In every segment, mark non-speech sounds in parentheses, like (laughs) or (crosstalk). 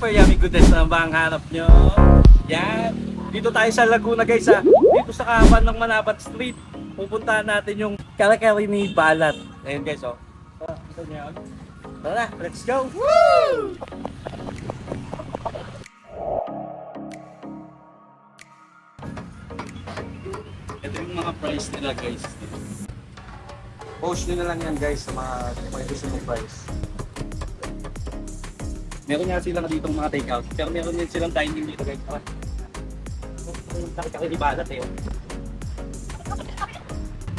super yummy goodness na ba ang hanap nyo? Yan. Dito tayo sa Laguna guys ha. Dito sa kapan ng Manabat Street. Pupuntahan natin yung Karakari ni Balat. Ayun guys oh. Ah, Ito niya yun. Tara, let's go! Woo! Ito yung mga price nila guys. Post nyo na lang yan guys sa mga gusto mong price. Meron nga sila na ditong mga takeout, pero meron din silang dining dito guys. Ah. Yung kakakilibalat eh. oh.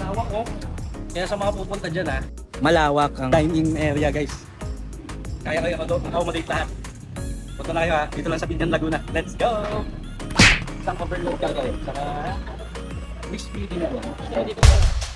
Lawak oh. Kaya sa mga pupunta dyan ah, malawak ang dining area guys. Kaya kayo ako accommodate lahat. Punta na kayo ha, dito lang sa Binyan Laguna. Let's go! Isang overload ka kayo. Saka mixed feeding na lang.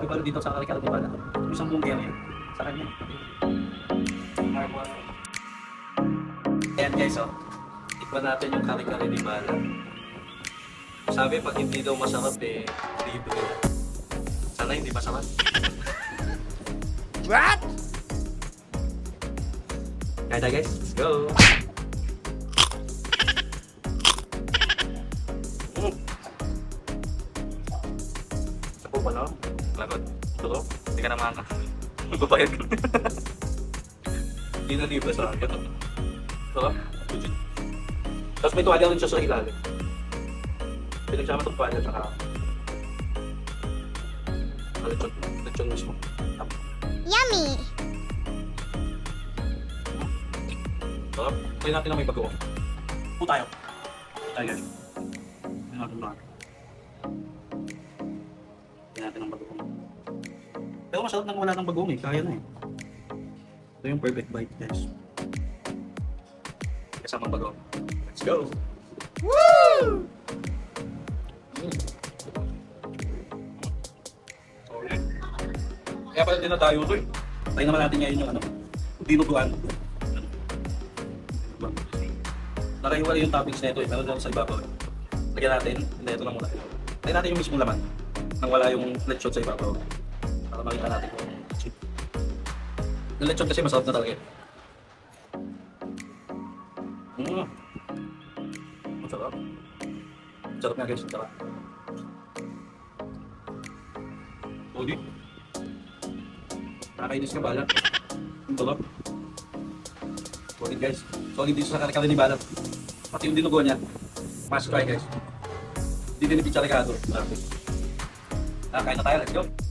Grabe pala dito sa di Bala. Yung isang buong area. Sa kanya. Marble. Ayan guys, oh. Tikman natin yung kare-kare ni Bala. Sabi, pag hindi daw masarap, eh, libre. Sana hindi masarap. What? Kaya guys, let's go! Lagot. Ito, hindi ka na makaka. (laughs) Magbabayad ka. Hindi na libre sa akin. Sarap. Tapos may tuwalya rin siya sa ilalim. Pinagsama itong tuwalya tsaka lechon. Lechon mismo. Yummy! Sarap. Try natin na may bago. Po tayo. Tayo. Try natin natin ang bagoong. Pero masarap nang wala ng bagoong eh. Kaya na eh. Ito yung perfect bite guys. Kasamang bagoong. Let's go! Woo! Mm. Okay. Kaya pala din na tayo ito eh. Tayo naman natin ngayon yung ano, dinuguan. Nakahiwalay yung toppings na ito eh, meron doon sa ibabaw. eh. Lagyan natin, hindi ito lang muna. Lagyan natin yung mismong laman, nang wala yung lechon sa ibabaw. Para makita natin kung cheap. Yung lechon kasi masarap na talaga eh. Mm. Masarap. Masarap nga guys, masarap. Odi. Nakakainis ka balat. Ang sarap. Solid guys. Solid dito sa karikali ni balat. Pati yung dinugo niya. Must try guys. Hindi din Recado. Grabe. Ah, kain na tayo. Let's go.